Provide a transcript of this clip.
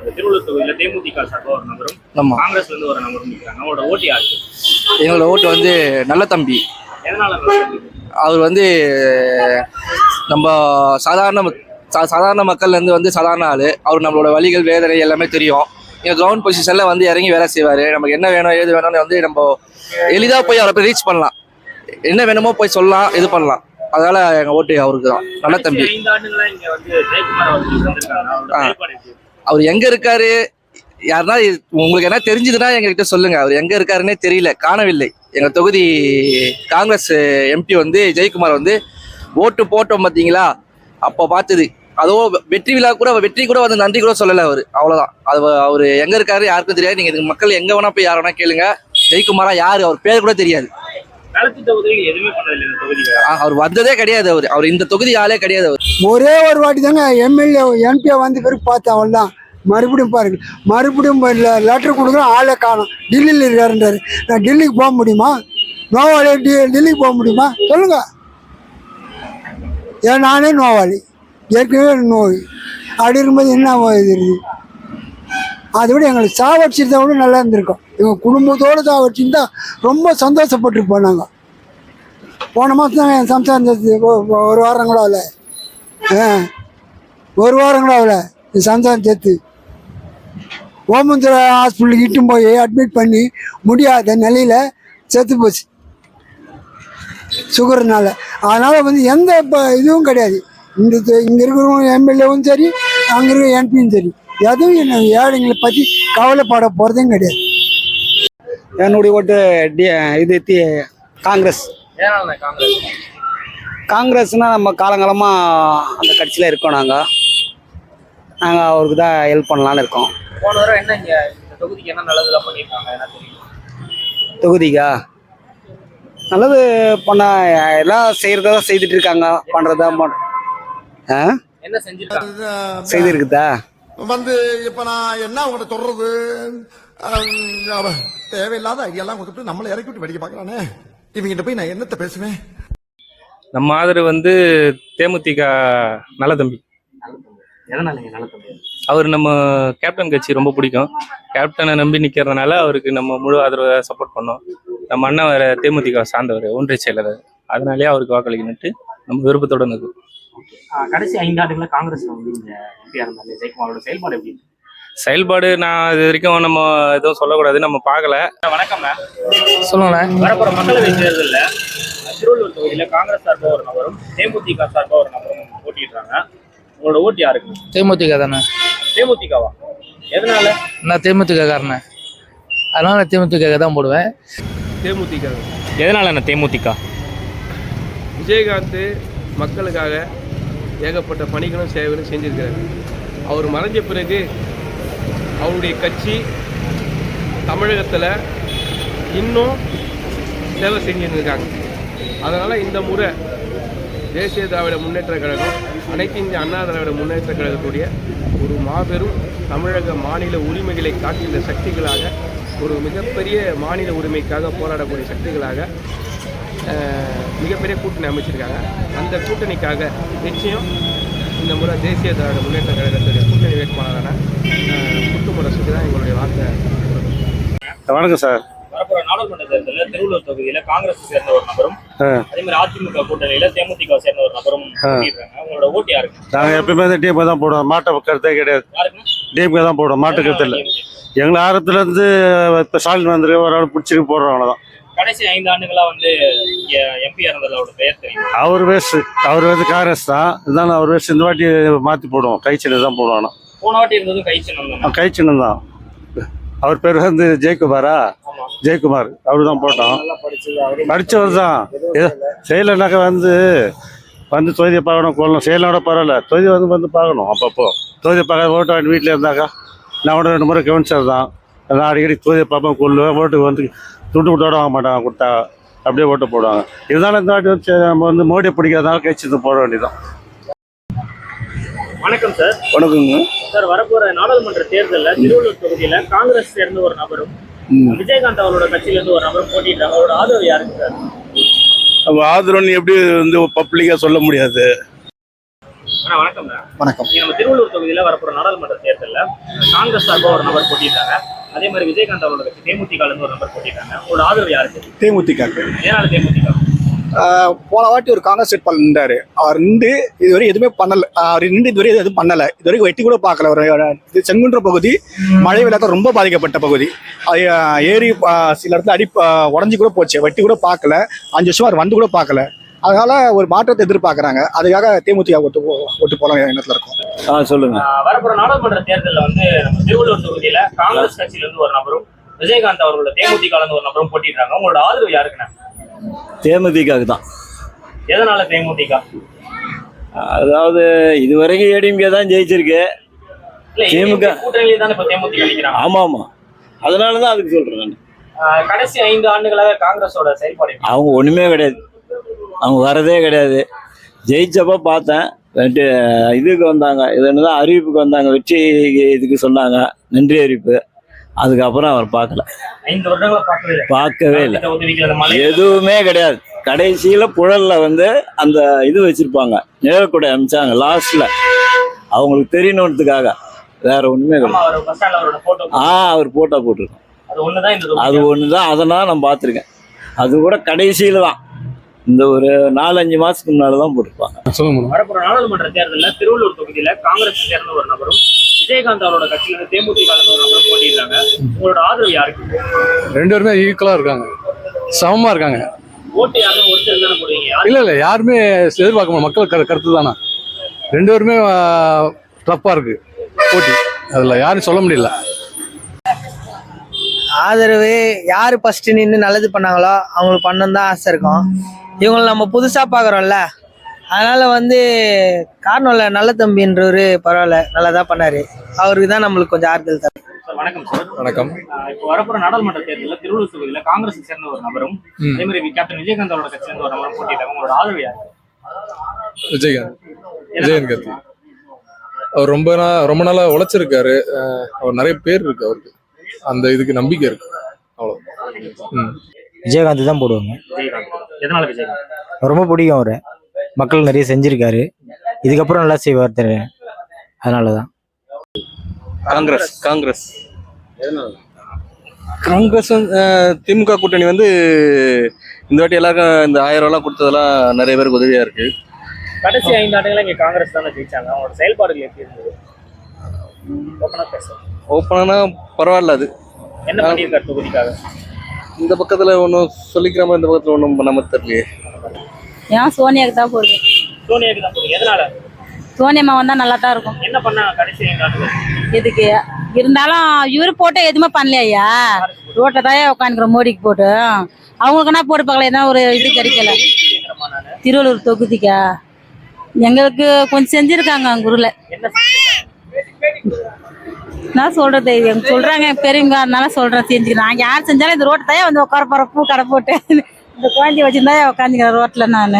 இந்த திருவள்ளூர் தொகுதியில தேமுதிக சார்பா ஒரு நபரும் ஆமாம் காங்கிரஸ்ல இருந்து ஒரு நபரும் நிற்கிறாங்க அவரோட ஓட்டு யாருக்கு? எங்களோட ஓட்டு வந்து நல்ல தம்பி. எதனால? அவர் வந்து நம்ம சாதாரண சாதாரண மக்கள்லேருந்து வந்து சாதாரண ஆள். அவர் நம்மளோட வழிகள் வேதனை எல்லாமே தெரியும். எங்கள் கிரவுண்ட் பொசிஷனில் வந்து இறங்கி வேலை செய்வார். நமக்கு என்ன வேணும் ஏது வேணும்னு வந்து நம்ம எளிதாக போய் அவரை போய் ரீச் பண்ணலாம். என்ன வேணுமோ போய் சொல்லலாம் இது பண்ணலாம். அதனால எங்கள் ஓட்டு அவருக்கு தான் நல்ல தம்பி. அவர் எங்க இருக்காரு? யாருன்னா உங்களுக்கு என்ன தெரிஞ்சதுன்னா எங்ககிட்ட சொல்லுங்க. அவர் எங்க இருக்காருன்னே தெரியல காணவில்லை. எங்க தொகுதி காங்கிரஸ் எம்பி வந்து ஜெயக்குமார் வந்து ஓட்டு போட்டோம் பாத்தீங்களா? அப்போ பார்த்தது அதுவும் வெற்றி விழா கூட வெற்றி கூட வந்து நன்றி கூட சொல்லல அவர். அவ்வளவுதான். அது அவர் எங்க இருக்காரு யாருக்கும் தெரியாது. நீங்க இதுக்கு மக்கள் எங்க வேணா போய் யார் வேணா கேளுங்க. ஜெயக்குமாரா யாரு அவர் பேர் கூட தெரியாது. அவர் வந்ததே கிடையாது அவர். அவர் இந்த தொகுதி ஆளே கிடையாது அவர். ஒரே ஒரு வாட்டி தாங்க எம்எல்ஏ எம்பியா வந்த பிறகு பார்த்தேன் அவள் தான் மறுபடியும் பாருங்க. மறுபடியும் லெட்டர் கொடுக்குறோம் ஆளை காணும். டெல்லியில் இருக்காருன்றாரு. நான் டெல்லிக்கு போக முடியுமா? நோவாளி டெல்லிக்கு போக முடியுமா? சொல்லுங்க. ஏன் நானே நோவாளி ஏற்கனவே நோய். அப்படி இருக்கும்போது என்ன இது இருக்குது அதை விட எங்களை சாவடிச்சிருந்தா கூட நல்லா இருந்திருக்கோம். எங்கள் குடும்பத்தோடு சாவடிச்சிருந்தா ரொம்ப சந்தோஷப்பட்டிருப்போம் நாங்கள் போன மாதம் தான் என் சம்சாரம் ஒரு வாரம் கூட ஆகலை. ஆ ஒரு வாரம் கூட ஆகலை. என் சம்சாரம் சேர்த்து. ஓமந்துர ஹாஸ்பிட்டலுக்கு இட்டும் போய் அட்மிட் பண்ணி முடியாத நிலையில் செத்து போச்சு. சுகர்னால. அதனால் வந்து எந்த இப்போ இதுவும் கிடையாது. இந்த இங்கே இருக்கிறவங்க எம்எல்ஏவும் சரி அங்கே இருக்கிற எம்பியும் சரி. எதுவும் என்ன ஏழைங்களை பற்றி கவலைப்பட போகிறதும் கிடையாது. என்னுடைய ஓட்டு டி இது தி காங்கிரஸ். காங்கிரஸ்னால் நம்ம காலங்காலமாக அந்த கட்சியில் இருக்கோம் நாங்கள் நாங்கள் அவருக்கு தான் ஹெல்ப் பண்ணலான்னு இருக்கோம். போன தடவை என்ன இங்க இந்த தொகுதிக்கு என்ன நல்லதெல்லாம் பண்ணியிருக்காங்க என்ன தெரியும்? தொகுதிக்கா? நல்லது பண்ண எல்லாம் செய்கிறதா செய்துட்டு இருக்காங்க பண்ணுறதா பண்ண ஆ? என்ன செஞ்சிருக்காங்க? செய்திருக்குதா? வந்து இப்ப நான் என்ன உங்கள்கிட்ட சொல்றது? தேவையில்லாத ஐடியாலாம் கொடுத்துட்டு நம்மளை இறக்கி விட்டு வெடிக்க பாக்குறானே இவங்கிட்ட போய் நான் என்னத்த பேசுவேன்? நம்ம ஆதரவு வந்து தேமுதிக நல்ல தம்பி எதனால நல்ல தம்பி அவர் நம்ம கேப்டன் கட்சி ரொம்ப பிடிக்கும். கேப்டனை நம்பி நிற்கிறதுனால அவருக்கு நம்ம முழு ஆதரவை சப்போர்ட் பண்ணோம். நம்ம அண்ணன் வேற தேமுதிக சார்ந்தவர் ஒன்றிய செயலர். அதனாலேயே அவருக்கு வாக்களிக்கணுட்டு நம்ம விருப்பத்தோட இருக்கு கடைசி ஐந்து ஆண்டுகளா காங்கிரஸ்ல வந்து இந்த எம்பியா இருந்தாரு ஜெயக்குமாரோட செயல்பாடு எப்படி? செயல்பாடு நான் இது வரைக்கும் நம்ம எதுவும் சொல்லக்கூடாது நம்ம பார்க்கல. வணக்கம் சொல்லுங்களேன் வரப்போற மக்களவை தேர்தல்ல திருவள்ளூர் தொகுதியில காங்கிரஸ் சார்பா ஒரு நபரும் தேமுதிக சார்பா ஒரு நபரும் போட்டிடுறாங்க உங்களோட ஓட்டு யாருக்கு? தேமுதிக தானே தேமுதிகவா? எதனால? நான் தேமுதிக காரனே அதனால நான் தேமுதிக தான் போடுவேன். தேமுதிக. எதனால என்ன தேமுதிக? விஜயகாந்த் மக்களுக்காக ஏகப்பட்ட பணிகளும் சேவைகளும் செஞ்சிருக்கிறார். அவர் மறைஞ்ச பிறகு அவருடைய கட்சி தமிழகத்தில் இன்னும் சேவை செஞ்சுட்டு இருக்காங்க அதனால் இந்த முறை தேசிய திராவிட முன்னேற்ற கழகம் அனைத்து இந்திய அண்ணா திராவிட முன்னேற்ற கழகத்துடைய ஒரு மாபெரும் தமிழக மாநில உரிமைகளை காக்கின்ற சக்திகளாக ஒரு மிகப்பெரிய மாநில உரிமைக்காக போராடக்கூடிய சக்திகளாக மிகப்பெரிய கூட்டணி அமைச்சிருக்காங்க. அந்த கூட்டணிக்காக நிச்சயம் இந்த முறை தேசிய திராவிட முன்னேற்ற கழகத்துடைய கூட்டணி வேட்பாளரான முத்துமுரசுக்கு தான் எங்களுடைய வார்த்தை. வணக்கம் சார். நாடாளுமன்ற தேர்தல்ல திருவள்ளூர் தொகுதியில காங்கிரஸ் சேர்ந்த ஒரு நபரும் அதே மாதிரி அதிமுக கூட்டணியில தேமுதிக சேர்ந்த ஒரு நபரும் போட்டிடுறாங்க உங்களோட ஓட்டு யாருக்கு? நாங்கள் எப்பயுமே இந்த டீம் தான் போடுவோம். மாட்டு கருத்தே கிடையாது. டீமுக்கு தான் போடுவோம். மாட்டு கருத்து இல்லை. எங்களை ஆரத்துலேருந்து இப்போ ஸ்டாலின் வந்துருக்கு ஒரு ஆள் பிடிச்சிருக்கு போடுறோம் அவ்வளோதான் கடைசி ஐந்து ஆண்டுகளா வந்து எம்பி பெயர் தெரியும்? அவர் வேஸ்ட். அவர் வந்து காங்கிரஸ் தான். இருந்தாலும் அவர் வேஸ்ட். இந்த வாட்டி மாற்றி போடுவோம். கை தான் போடுவோம் போன வாட்டி இருந்ததும் கை சின்னம் தான்? கை சின்னம் தான். அவர் பேர் வந்து ஜெயக்குமாரா? ஜெயக்குமார். அவரு தான் போட்டோம் படித்தவர் தான் செய்யலைனாக்கா வந்து வந்து தொகுதியை பார்க்கணும் கொள்ளணும். செய்யலோட பரவாயில்ல. தொகுதி வந்து வந்து பார்க்கணும். அப்பப்போ. தொகுதியை பார்க்க ஓட்டு வாங்கி வீட்டில் இருந்தாக்கா நான் கூட ரெண்டு முறை கவனிச்சர் தான் நான் அடிக்கடி தொகுதியை பார்ப்பேன் கொள்ளுவேன் ஓட்டுக்கு வந்து துண்டு விட்டோட வாங்க மாட்டாங்க கொடுத்தா அப்படியே ஓட்டு போடுவாங்க. இருந்தாலும் இந்த வாட்டி வந்து நம்ம வந்து மோடியை பிடிக்காதனால கட்சி போட வேண்டியதான் வணக்கம் சார் வணக்கங்க. சார் வரப்போற நாடாளுமன்ற தேர்தல்ல திருவள்ளூர் தொகுதியில காங்கிரஸ் சேர்ந்த ஒரு நபரும் விஜயகாந்த் அவரோட கட்சியில இருந்து ஒரு நபரும் போட்டிடுறாங்க அவரோட ஆதரவு யாருக்கு சார் ஆதரவுன்னு எப்படி வந்து பப்ளிக்காக சொல்ல முடியாது. அண்ணா வணக்கம் வணக்கம். நம்ம திருவள்ளூர் தொகுதியில வரப்போற நாடாளுமன்ற தேர்தல்ல காங்கிரஸ் சார்பா ஒரு நபர் போட்டிட்டாங்க அதே மாதிரி விஜயகாந்த் அவரோட கட்சி தேமுதிக இருந்து ஒரு நபர் போட்டிட்டாங்க உங்களோட ஆதரவு யாருக்கு? தேமுதிக ஏனால தேமுதிக போன வாட்டி ஒரு காங்கிரஸ் வேட்பாளர் நின்றாரு. அவர் நின்று இதுவரை எதுவுமே பண்ணல. அவர் நின்று இதுவரை எதுவும் பண்ணல. இதுவரைக்கும் வெட்டி கூட பார்க்கல. ஒரு இது செங்குன்ற பகுதி மழை வெள்ளத்தால் ரொம்ப பாதிக்கப்பட்ட பகுதி. ஏரி சில இடத்துல அடி உடஞ்சி கூட போச்சு. வெட்டி கூட பார்க்கல. அஞ்சு வருஷம் அவர் வந்து கூட பார்க்கல. அதனால ஒரு மாற்றத்தை எதிர்பார்க்கறாங்க. அதுக்காக தேமுதிக ஓட்டு போ- ஓட்டு போலாம் எண்ணத்துல இருக்கும். ஆ சொல்லுங்க. வரப்போற நாடாளுமன்ற தேர்தல்ல வந்து நம்ம திருவள்ளூர் தொகுதியில காங்கிரஸ் கட்சியில இருந்து ஒரு நபரும் விஜயகாந்த் அவர்களோட தேமுதிக இருந்து ஒரு நபரும் போட்டிடுறாங்க உங்களோட ஆதரவு யாருக்குண்ணா? தேமுதிகவுக்கு தான். எதனால தேமுதிக? அதாவது இதுவரைக்கும் ஏடிஎம்கே தான் ஜெயிச்சிருக்கு. திமுக. கூட்டணியில தானே இப்ப தேமுதிக நிக்கிறாங்க. ஆமா ஆமா அதனால தான் அதுக்கு சொல்றேன் நான். கடைசி ஐந்து ஆண்டுகளாக காங்கிரஸோட செயல்பாடு? அவங்க ஒண்ணுமே கிடையாது. அவங்க வரதே கிடையாது. ஜெயிச்சப்ப பார்த்தேன். இதுக்கு வந்தாங்க. இது என்னதான் அறிவிப்புக்கு வந்தாங்க. வெற்றி இதுக்கு சொன்னாங்க. நன்றி அறிவிப்பு. அதுக்கப்புறம் அவர் பார்க்கல. பார்க்கவே இல்லை. எதுவுமே கிடையாது. கடைசியில புழல்ல வந்து அந்த இது வச்சிருப்பாங்க. நிழற்குடை அமைச்சாங்க லாஸ்ட்ல அவங்களுக்கு தெரியணுன்றதுக்காக. வேற ஆமா கிடையாது ஆ அவர் போட்டோ போட்டிருக்கோம். அது ஒன்று தான் அதெல்லாம் நான் பார்த்துருக்கேன். அது கூட கடைசியில தான். இந்த ஒரு நாலஞ்சு மாசத்துக்கு முன்னால தான் போட்டிருப்பாங்க. வரப்போற நாடாளுமன்ற தேர்தல்ல திருவள்ளூர் தொகுதியில காங்கிரஸ் சேர்ந்த ஒரு நபரும் விஜயகாந்த் அவரோட கட்சியில இருந்து தேமுதிக போட்டிடுறாங்க உங்களோட ஆதரவு யாருக்கு? ரெண்டு பேருமே ஈக்குவலாக இருக்காங்க. சமமாக இருக்காங்க. ஓட்டு யாரும் ஒருத்தர் தானே போடுவீங்க? யாரு? இல்லை இல்லை யாருமே எதிர்பார்க்க முடியும் மக்கள் கரு கருத்து தானே? ரெண்டு பேருமே டஃப்பாக இருக்கு. போட்டி. அதில் யாரும் சொல்ல முடியல. ஆதரவு யார் ஃபர்ஸ்ட் நின்று நல்லது பண்ணாங்களோ அவங்களுக்கு பண்ணணும் தான் ஆசை இருக்கும். இவங்களை நம்ம புதுசாக பார்க்குறோம்ல அதனால வந்து காரணம் இல்லை நல்ல தம்பின்றவர் பரவாயில்ல நல்லா தான் பண்ணாரு. அவருக்கு தான் நம்மளுக்கு கொஞ்சம் ஆறுதல் தரும். சார் வணக்கம் சார். வணக்கம். இப்போ வரப்போற நாடாளுமன்ற தேர்தல்ல திருவள்ளூர் தொகுதியில காங்கிரஸ் சேர்ந்த ஒரு நபரும் அதே மாதிரி கேப்டன் விஜயகாந்த் அவரோட கட்சியில இருந்து ஒரு நபரும் போட்டிடுறாங்க உங்களோட ஆதரவு யாரு? விஜயகாந்த். விஜயன் கத்தி அவர் ரொம்ப நாள் ரொம்ப நாளாக உழைச்சிருக்காரு. அவர் நிறைய பேர் இருக்கு அவருக்கு. அந்த இதுக்கு நம்பிக்கை இருக்கு. அவ்வளோ ம். விஜயகாந்த் தான் போடுவாங்க. விஜயகாந்த். எதனால விஜயகாந்த்? ரொம்ப பிடிக்கும் அவரை. மக்கள் நிறைய செஞ்சிருக்காரு. இதுக்கப்புறம் நல்லா செய்வார் தெரியும் அதனால தான் காங்கிரஸ். காங்கிரஸ் காங்கிரஸ் திமுக கூட்டணி வந்து இந்த வாட்டி எல்லாருக்கும் இந்த ஆயிரம் ரூபாய்லாம் கொடுத்ததெல்லாம் நிறைய பேருக்கு உதவியா இருக்கு. கடைசி ஐந்து ஆண்டுகளா இங்க காங்கிரஸ் தானே ஜெயிச்சாங்க. அவங்களோட செயல்பாடுகள் எப்படி இருந்தது? ஓப்பனா பரவாயில்ல அது. என்ன பண்ணியிருக்காரு தொகுதிக்காக? இந்த பக்கத்துல ஒன்றும் சொல்லிக்கிற மாதிரி இந்த பக்கத்துல ஒன்றும் பண்ணாம தெரியலையே. ஏன் சோனியாக்கு தான் போடுது. சோனியாக்கு தான் போடுங்க எதனால? சோனியம்மா வந்தால் நல்லா தான் இருக்கும். என்ன பண்ணாங்க கடைசி இதுக்கு இருந்தாலும் இவரு போட்டு எதுவுமே பண்ணலையா ரோட்டில் தான் உட்காந்துக்கிறோம் மோடிக்கு போட்டு. அவங்களுக்குன்னா போட்டு பார்க்கல? எதனா ஒரு இது கிடைக்கல. திருவள்ளூர் தொகுதிக்கா? எங்களுக்கு கொஞ்சம் செஞ்சுருக்காங்க அங்கே ஊரில். என்ன? நான் சொல்றது சொல்றாங்க பெரியவங்க அதனால சொல்றேன் செஞ்சுக்கிறேன். நாங்கள் யார் செஞ்சாலும் இந்த ரோட்டை தான் வந்து உட்கார போகிற பூ கடை போட்டு. இந்த குழந்தைய வச்சுருந்தா உட்காந்துக்கிறேன் ரோட்டில் நான்.